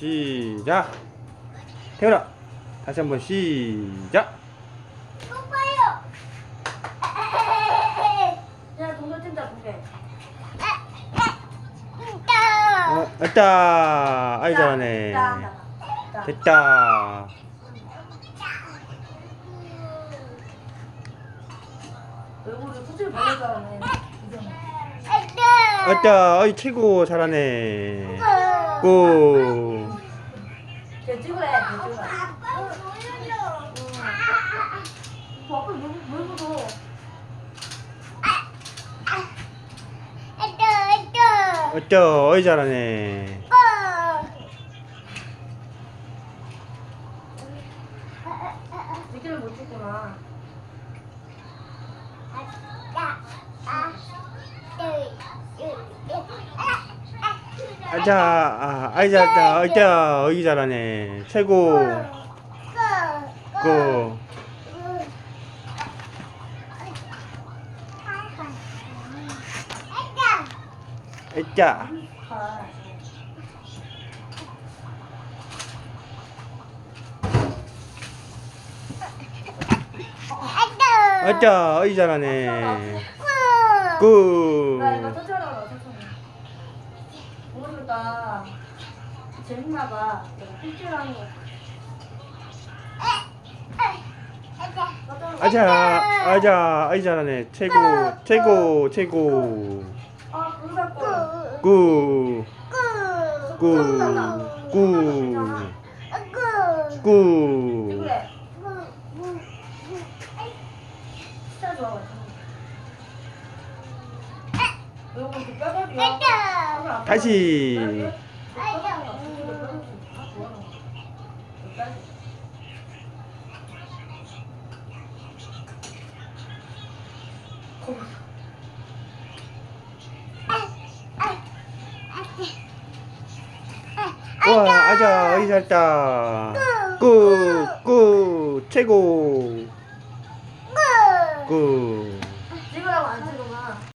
시작. 태연아, 다시 한번 시작. 똑바요. 야 동전 찐다 동전. 어, 됐다. 아이 잘하네. 됐다. 얼굴을 수술 받을 줄 알았네. 됐다. 어이 최고 잘하네. 고. 걔 찍으래. 걔 찍으래. 아빠 보여줘. 뭐 아빠 물, 물 묻어. 됐다. 어이 잘하네. 느낌을 못 찍구나. 아 자, 아, 아이 잘했다. 어이다. 어이 잘하네. 최고. 고. 됐다. 아. 됐다. 어이 잘하네. 고. 나 이거 천천히 하라 천천히. 모르겠다. 재밌나 봐. 내가 필기하는 거. 아자, 아자, 아이 잘하네. 최고, 최고, 최고. 아. 구, 구, 구, 구. 그래. 진짜 좋아가지고. 이거 그 뼈다귀야. 다시. 와, 아자, 어이 잘했다. 구, 구, 최고.